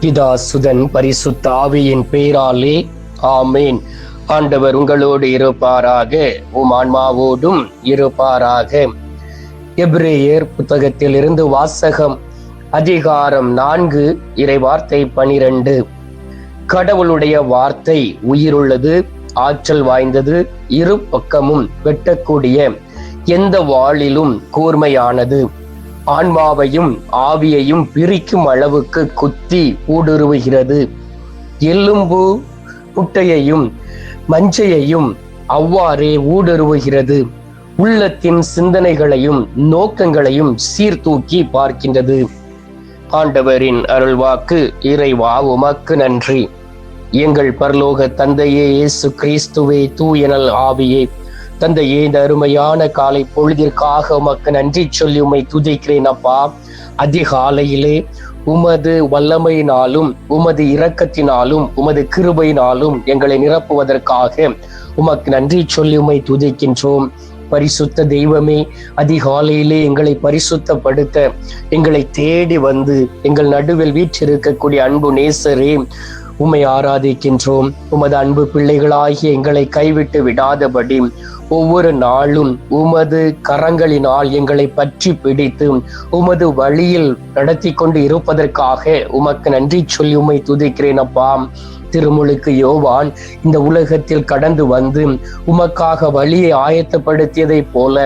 பிதா சுதன் பரிசுத்த ஆவியின் பேராலே ஆமேன். ஆண்டவர் உங்களோடு இருப்பாராக உம் ஆன்மாவோடும் இருப்பாராக. எப்ரேயர் புத்தகத்தில் இருந்து வாசகம் அதிகாரம் நான்கு இறை வார்த்தை பனிரெண்டு. கடவுளுடைய வார்த்தை உயிருள்ளது ஆற்றல் வாய்ந்தது இரு பக்கமும் வெட்டக்கூடிய எந்த வாளிலும் கூர்மையானது. ஆன்மாவையும் ஆவியையும் பிரிக்கும் அளவுக்கு குத்தி ஊடுருவுகிறது. எலும்பு முட்டையையும் மஞ்சையையும் அவ்வாறே ஊடுருவுகிறது. உள்ளத்தின் சிந்தனைகளையும் நோக்கங்களையும் சீர்தூக்கி பார்க்கின்றது. ஆண்டவரின் அருள்வாக்கு இறைவா உமக்கு நன்றி. எங்கள் பரலோக தந்தையே இயேசு கிறிஸ்துவே தூயனல் ஆவியே தந்தையே இந்த அருமையான காலை பொழுதிற்காக உமக்கு நன்றி சொல்லி உமை துதிக்கிறேன் அப்பா. அதிகாலையிலே உமது வல்லமையினாலும் உமது இரக்கத்தினாலும் உமது கிருபையினாலும் எங்களை நிரப்புவதற்காக உமக்கு நன்றி சொல்லி உமை துதிக்கின்றோம். பரிசுத்த தெய்வமே அதிகாலையிலே எங்களை பரிசுத்தப்படுத்த எங்களை தேடி வந்து எங்கள் நடுவில் வீற்றிருக்கக்கூடிய அன்பு நேசரே உம்மை ஆராதிக்கின்றோம். உமது அன்பு பிள்ளைகளாகிய எங்களை கைவிட்டு விடாதபடி ஒவ்வொரு நாளும் உமது கரங்களினால் எங்களை பற்றி பிடித்து உமது வழியில் நடத்தி கொண்டு இருப்பதற்காக உமக்கு நன்றி சொல்லி உம்மை துதிக்கிறேன் அப்பா. திருமுழுக்கு யோவான் இந்த உலகத்தில் கடந்து வந்து உமக்காக வழியை ஆயத்தப்படுத்தியதை போல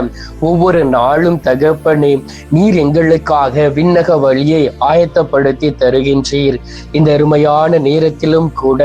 ஒவ்வொரு நாளும் தகப்பனே நீர் எங்களுக்காக விண்ணக வழியை ஆயத்தப்படுத்தி தருகின்றீர். இந்த அருமையான நேரத்திலும் கூட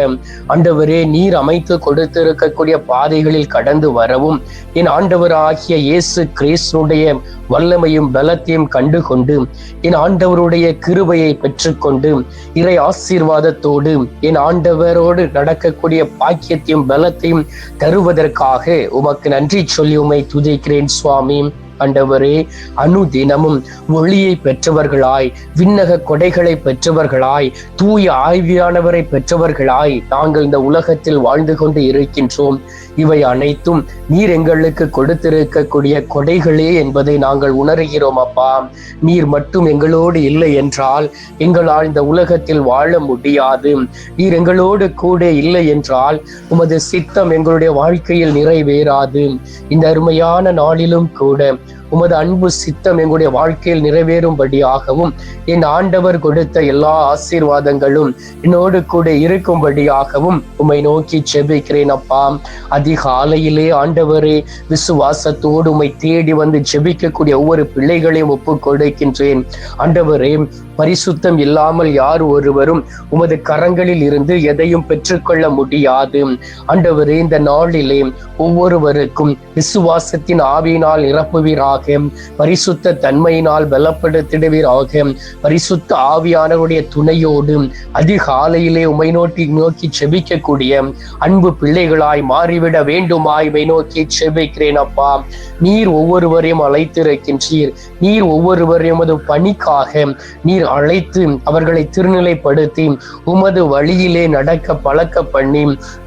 ஆண்டவரே நீர் அமைத்து கொடுத்திருக்கக்கூடிய பாதைகளில் கடந்து வரவும் என் ஆண்டவராகிய இயேசு கிறிஸ்துடைய வல்லமையும் பலத்தையும் கண்டு கொண்டு என் ஆண்டவருடைய கிருபையை பெற்றுக்கொண்டு இறை ஆசீர்வாதத்தோடு என் ஆண்டவர் ஆண்டவரோடு நடக்கக்கூடிய பாக்கியத்தையும் பலத்தையும் தருவதற்காக உமக்கு நன்றி சொல்லி உமை துதிக்கிறேன் சுவாமி. ஆண்டவரே அனுதினமும் ஒளியை பெற்றவர்களாய் விண்ணக கொடைகளை பெற்றவர்களாய் தூய ஆய்வியானவரை பெற்றவர்களாய் நாங்கள் இந்த உலகத்தில் வாழ்ந்து கொண்டு இருக்கின்றோம். இவை அனைத்தும் நீர் எங்களுக்கு கொடுத்திருக்கக்கூடிய கொடைகளே என்பதை நாங்கள் உணர்கிறோம் அப்பா. நீர் மட்டும் எங்களோடு இல்லை என்றால் எங்களால் இந்த உலகத்தில் வாழ முடியாது. நீர் எங்களோடு கூட இல்லை என்றால் உமது சித்தம் எங்களுடைய வாழ்க்கையில் நிறைவேறாது. இந்த அருமையான நாளிலும் கூட உமது அன்பு சித்தம் எங்களுடைய வாழ்க்கையில் நிறைவேறும்படியாகவும் என் ஆண்டவர் கொடுத்த எல்லா ஆசீர்வாதங்களும் என்னோடு கூட இருக்கும்படியாகவும் உம்மை நோக்கி ஜெபிக்கிறேன் அப்பா. அதிகாலையிலே ஆண்டவரே விசுவாசத்தோடு உம்மை தேடி வந்து ஜெபிக்கக்கூடிய ஒவ்வொரு பிள்ளைகளையும் ஒப்புக் கொடுக்கின்றேன் ஆண்டவரே பரிசுத்தம் இல்லாமல் யார் ஒருவரும் உமது கரங்களில் இருந்து எதையும் பெற்றுக்கொள்ள முடியாது. ஆண்டவரே இந்த நாளிலே ஒவ்வொருவருக்கும் விசுவாசத்தின் ஆவியினால் நிரப்புவீராக. பரிசுத்த தன்மையினால் பலப்படுத்திடுவீராக. பரிசுத்த ஆவியானவருடைய துணையோடு அதிகாலையிலே உமை நோக்கி நோக்கி செபிக்கக்கூடிய அன்பு பிள்ளைகளாய் மாறிவிட வேண்டுமாய் இவை நோக்கி செபிக்கிறேன் அப்பா. நீர் ஒவ்வொருவரையும் அழைத்திருக்கின்றீர். நீர் ஒவ்வொருவரையும் பணிக்காக நீர் அழைத்து அவர்களை திருநிலைப்படுத்தி உமது வழியிலே நடக்க பழக்க பண்ணி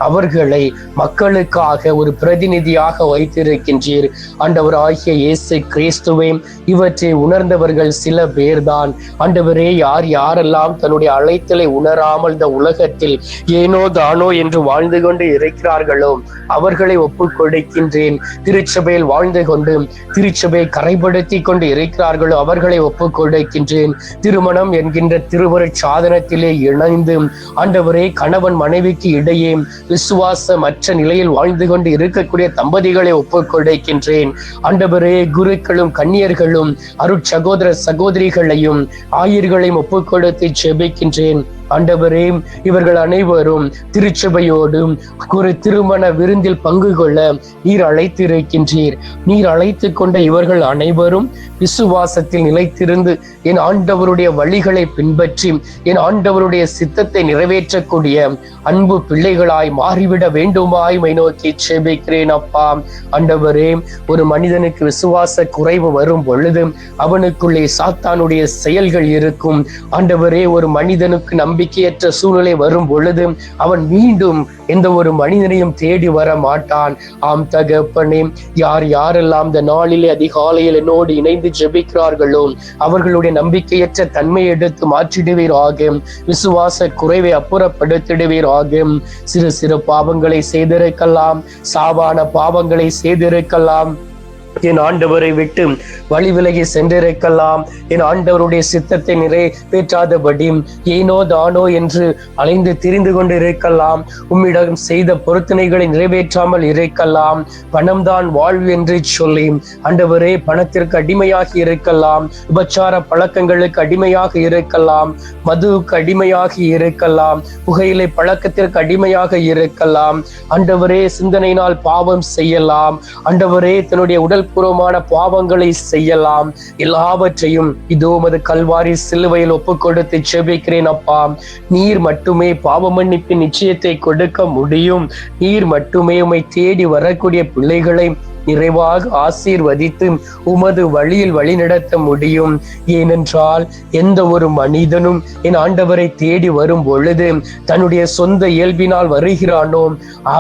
அவர்களை மக்களுக்காக ஒரு பிரதிநிதியாக வைத்திருக்கின்றீர். ஆண்டவர் ஆகிய இயேசு கிறிஸ்துவே இவற்றை உணர்ந்தவர்கள் சில பேர்தான். ஆண்டவரே யார் யாரெல்லாம் தன்னுடைய அழைத்தலை உணராமல் இந்த உலகத்தில் ஏனோ தானோ என்று வாழ்ந்து கொண்டு இருக்கிறார்களோ அவர்களை ஒப்புக் கொடுக்கின்றேன். திருச்சபையில் வாழ்ந்து கொண்டு திருச்சபையை கரைப்படுத்தி கொண்டு இருக்கிறார்களோ அவர்களை ஒப்புக் கொடுக்கின்றேன். திருமண திருமணம் என்கின்ற திருவருட் சாதனத்திலே இணைந்து ஆண்டவரே கணவன் மனைவிக்கு இடையே விசுவாசமற்ற நிலையில் வாழ்ந்து கொண்டு இருக்கக்கூடிய தம்பதிகளை ஒப்புக்கொடுக்கின்றேன். ஆண்டவரே குருக்களும் கன்னியர்களும் அருட்சகோதர சகோதரிகளையும் ஆயர்களையும் ஒப்புக்கொடுத்து செபிக்கின்றேன். ஆண்டவரே இவர்கள் அனைவரும் திருச்சபையோடும் ஒரு திருமண விருந்தில் பங்கு கொள்ள நீர் அழைத்திருக்கின்றீர். நீர் அழைத்து கொண்ட இவர்கள் அனைவரும் விசுவாசத்தில் நிலைத்திருந்து என் ஆண்டவருடைய வழிகளை பின்பற்றி என் ஆண்டவருடைய சித்தத்தை நிறைவேற்றக்கூடிய அன்பு பிள்ளைகளாய் மாறிவிட வேண்டுமாய் மை நோக்கி செபிக்கிறேன் அப்பா. ஆண்டவரே ஒரு மனிதனுக்கு விசுவாச குறைவு வரும் பொழுது அவனுக்குள்ளே சாத்தானுடைய செயல்கள் இருக்கும். ஆண்டவரே ஒரு மனிதனுக்கு நம்பி நம்பிக்கையற்ற சூழ்நிலை வரும் பொழுது அவன் மீண்டும் எந்த ஒரு மனிதனையும் தேடி வர மாட்டான். ஆம் தகப்பனே யார் யாரெல்லாம் இந்த நாளிலே அதிகாலையில் என்னோடு இணைந்து ஜெபிக்கிறார்களோ அவர்களுடைய நம்பிக்கையற்ற தன்மை எடுத்து மாற்றிடுவீராக. விசுவாச குறைவை அப்புறப்படுத்திடுவீராக. சிறு சிறு பாவங்களை செய்திருக்கலாம் சாவான பாவங்களை செய்திருக்கலாம் என் ஆண்டவரை விட்டு வழி விலகி சென்றிருக்கலாம். என் ஆண்டவருடைய சித்தத்தை நிறைவேற்றாதபடி ஏனோ தானோ என்று அலைந்து திரிந்து கொண்டு இருக்கலாம் உம்மிடம் செய்த பொருத்தனைகளை நிறைவேற்றாமல் இருக்கலாம். பணம்தான் வாழ்வு என்று சொல்லி ஆண்டவரே பணத்திற்கு அடிமையாகி இருக்கலாம். உபச்சார பழக்கங்களுக்கு அடிமையாக இருக்கலாம். மதுவுக்கு அடிமையாகி இருக்கலாம். புகையிலை பழக்கத்திற்கு அடிமையாக இருக்கலாம். ஆண்டவரே சிந்தனையினால் பாவம் செய்யலாம். ஆண்டவரே தன்னுடைய உடல் பூர்வமான பாவங்களை செய்யலாம். எல்லாவற்றையும் இதோ மது கல்வாரி சிலுவையில் ஒப்பு கொடுத்து செபிக்கிறேன் அப்பா. நீர் மட்டுமே பாவ மன்னிப்பின் நிச்சயத்தை கொடுக்க முடியும். நீர் மட்டுமே உம்மை தேடி வரக்கூடிய பிள்ளைகளை நிறைவாக ஆசீர்வதித்து உமது வழியில் வழிநடத்த முடியும். ஏனென்றால் எந்த ஒரு மனிதனும் என் ஆண்டவரை தேடி வரும் பொழுது தன்னுடைய சொந்த இயல்பினால் வருகிறானோ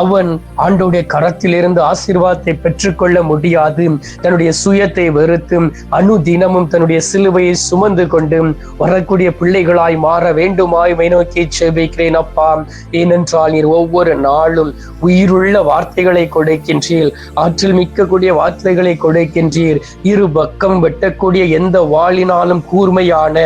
அவன் ஆண்டோடைய கரத்திலிருந்து ஆசீர்வாதத்தை பெற்றுக்கொள்ள முடியாது. தன்னுடைய சுயத்தை வெறுத்து அணு தினமும் தன்னுடைய சிலுவையை சுமந்து கொண்டு வரக்கூடிய பிள்ளைகளாய் மாற வேண்டுமாய் மை நோக்கி செபிக்கிறேன் அப்பா. ஏனென்றால் நீர் ஒவ்வொரு நாளும் உயிருள்ள வார்த்தைகளை கொடுக்கின்றீர். ஆற்றல் கேட்கக்கூடிய வார்த்தைகளை கொடுக்கின்றீர். இரு பக்கம் வெட்டக்கூடிய எந்த வாளினாலும் கூர்மையான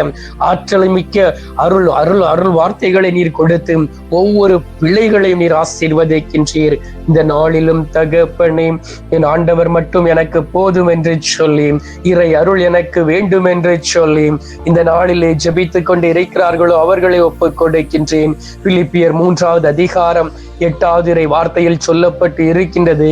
ஆற்றலை மிக்க அருள் அருள் அருள் வார்த்தைகளை நீர் கொடுத்து ஒவ்வொரு பிள்ளைகளையும் நீர் ஆசீர்வதிக்கின்றீர். இந்த நாளிலும் தகப்பனே என் ஆண்டவர் மட்டும் எனக்கு போதும் என்று சொல்லி இறை அருள் எனக்கு வேண்டும் என்று சொல்லி இந்த நாளிலே ஜெபித்துக் கொண்டு இருக்கிறார்களோ அவர்களை ஒப்புக் கொடுக்கின்றேன். பிலிப்பியர் மூன்றாவது அதிகாரம் எட்டாவது இறை வார்த்தையில் சொல்லப்பட்டு இருக்கின்றது.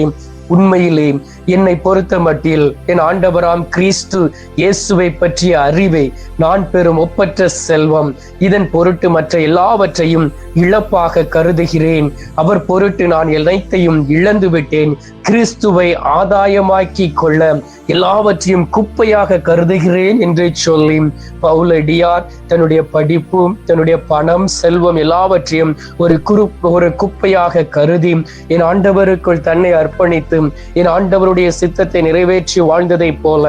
உண்மையிலே என்னை பொறுத்த மட்டில் என் ஆண்டவராம் கிறிஸ்து இயேசுவை பற்றிய அறிவை நான் பெறும் ஒப்பற்ற செல்வம். இதன் பொருட்டு மற்ற எல்லாவற்றையும் இழப்பாக கருதுகிறேன். அவர் பொருட்டு நான் அனைத்தையும் இழந்து விட்டேன். கிறிஸ்துவை ஆதாயமாக்கி கொள்ள எல்லாவற்றையும் குப்பையாக கருதுகிறேன் என்று சொல்லி பவுலடியார் தன்னுடைய படிப்பு தன்னுடைய பணம் செல்வம் எல்லாவற்றையும் ஒரு குரு ஒரு குப்பையாக கருதி என் ஆண்டவருக்குள் தன்னை அர்ப்பணித்து என் ஆண்டவர் ஆண்டவருடைய சித்தத்தை நிறைவேற்றி வாழ்ந்ததைப் போல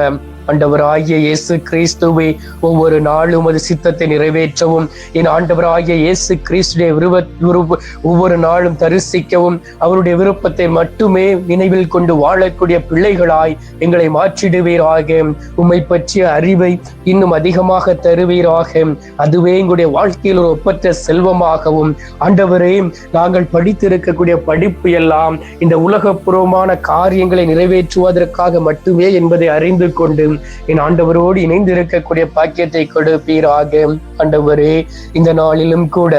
ஆண்டவராகிய இயேசு கிறிஸ்துவை ஒவ்வொரு நாளும் அது சித்தத்தை நிறைவேற்றவும். என் ஆண்டவராகிய இயேசு கிறிஸ்துடைய விருப்ப ஒவ்வொரு நாளும் தரிசிக்கவும். அவருடைய விருப்பத்தை மட்டுமே நினைவில் கொண்டு வாழக்கூடிய பிள்ளைகளாய் எங்களை மாற்றிடுவீராக. உம்மை பற்றிய அறிவை இன்னும் அதிகமாக தருவீராக. அதுவே எங்களுடைய வாழ்க்கையில் ஒரு ஒப்பற்ற செல்வமாகவும். ஆண்டவரே நாங்கள் படித்திருக்கக்கூடிய படிப்பு எல்லாம் இந்த உலகப்பூர்வமான காரியங்களை நிறைவேற்றுவதற்காக மட்டுமே என்பதை அறிந்து கொண்டு என் ஆண்டவரோடு இணைந்து இருக்கக்கூடிய பாக்கியத்தை கொடுப்பீராக ஆண்டவரே இந்த நாளிலும் கூட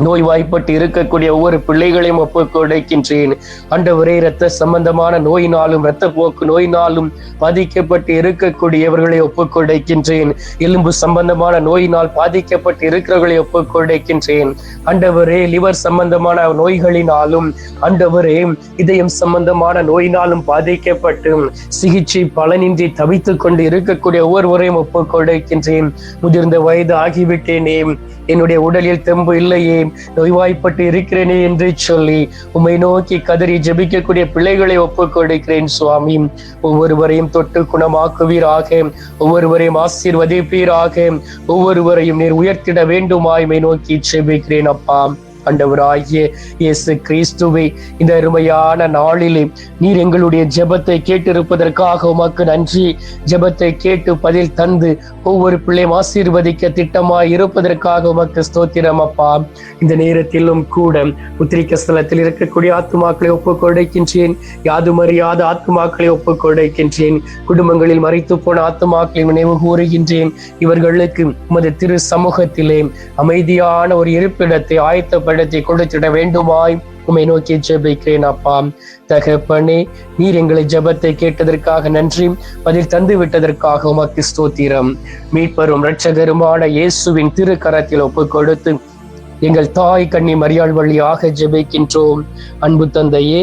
நோய்வாய்ப்பட்டு இருக்கக்கூடிய ஒவ்வொரு பிள்ளைகளையும் ஒப்புக் கொடுக்கின்றேன் ஆண்டவரே இரத்த சம்பந்தமான நோயினாலும் இரத்த போக்கு நோயினாலும் பாதிக்கப்பட்டு இருக்கக்கூடியவர்களை ஒப்புக்கொடுக்கின்றேன். எலும்பு சம்பந்தமான நோயினால் பாதிக்கப்பட்டு இருக்கிறவர்களை ஒப்புக் அண்டவரே லிவர் சம்பந்தமான நோய்களினாலும் அண்டவரே இதயம் சம்பந்தமான நோயினாலும் பாதிக்கப்பட்டு சிகிச்சை பலனின்றி தவித்துக் கொண்டு இருக்கக்கூடிய ஒவ்வொருவரையும் ஒப்புக் கொடுக்கின்றேன் முதிர்ந்த வயது ஆகிவிட்டேனே. என்னுடைய உடலில் தெம்பு இல்லையே நோய்வாய்ப்பட்டு இருக்கிறேனே என்று சொல்லி உம்மை நோக்கி கதறி ஜெபிக்கக்கூடிய பிள்ளைகளை ஒப்புக் கொடுக்கிறேன் சுவாமி. ஒவ்வொருவரையும் தொட்டு குணமாக்குவீராக ஒவ்வொருவரையும் ஆசீர்வதிப்பீராக ஒவ்வொருவரையும் நீர் உயர்த்திட வேண்டுமாய்மை நோக்கி ஜெபிக்கிறேன் அப்பா. ஆண்டவராகிய இயேசு கிறிஸ்துவை இந்த அருமையான நாளிலே நீர் எங்களுடைய ஜெபத்தை கேட்டிருப்பதற்காக உமக்கு நன்றி. ஜெபத்தை கேட்டு பதில் தந்து ஒவ்வொரு பிள்ளையும் ஆசீர்வதிக்க திட்டமாய் இருப்பதற்காக உமக்கு ஸ்தோத்திரம் அப்பா. இந்த நேரத்திலும் கூட உத்திரிக்க ஸ்தலத்தில் இருக்கக்கூடிய ஆத்துமாக்களை ஒப்புக் கொடுக்கின்றேன். யாதும் அறியாத ஆத்துமாக்களை ஒப்புக் கொடுக்கின்றேன். குடும்பங்களில் மறைத்து போன ஆத்துமாக்களை நினைவு கூறுகின்றேன். இவர்களுக்கு உமது திரு சமூகத்திலே அமைதியான ஒரு இருப்பிடத்தை ஆயத்தப்பட ஆயத்தப்படுத்தி கொடுத்திட வேண்டுமாய். உமை நோக்கி ஜெபிக்கிறேன் அப்பா. தகப்பனே நீர் எங்களை ஜெபத்தை கேட்டதற்காக நன்றி. பதில் தந்து விட்டதற்காக உமக்கு ஸ்தோத்திரம். மீட்பரும் இரட்சகருமான இயேசுவின் திருக்கரத்தில் ஒப்பு கொடுத்து எங்கள் தாய் கண்ணி மரியாள் வழியாக ஜெபிக்கின்றோம். அன்பு தந்தையே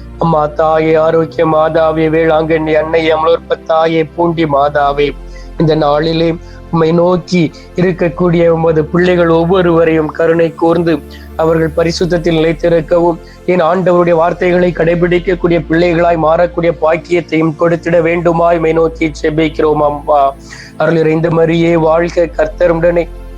அம்மா தாயே ஆரோக்கிய மாதாவே வேளாங்கண்ணி அன்னை அமலோற்ப தாயே பூண்டி மாதாவே. இந்த நாளிலே உம்மை நோக்கி இருக்கக்கூடிய உமது பிள்ளைகள் ஒவ்வொருவரையும் கருணை கூர்ந்து அவர்கள் பரிசுத்தத்தில் நிலைத்திருக்கவும் என் ஆண்டவருடைய வார்த்தைகளை கடைபிடிக்கக்கூடிய பிள்ளைகளாய் மாறக்கூடிய பாக்கியத்தையும் கொடுத்திட வேண்டுமாய் மை நோக்கி செபிக்கிறோம் அம்மா. அருள் இறைந்த மரியே வாழ்க கர்த்தருடனே.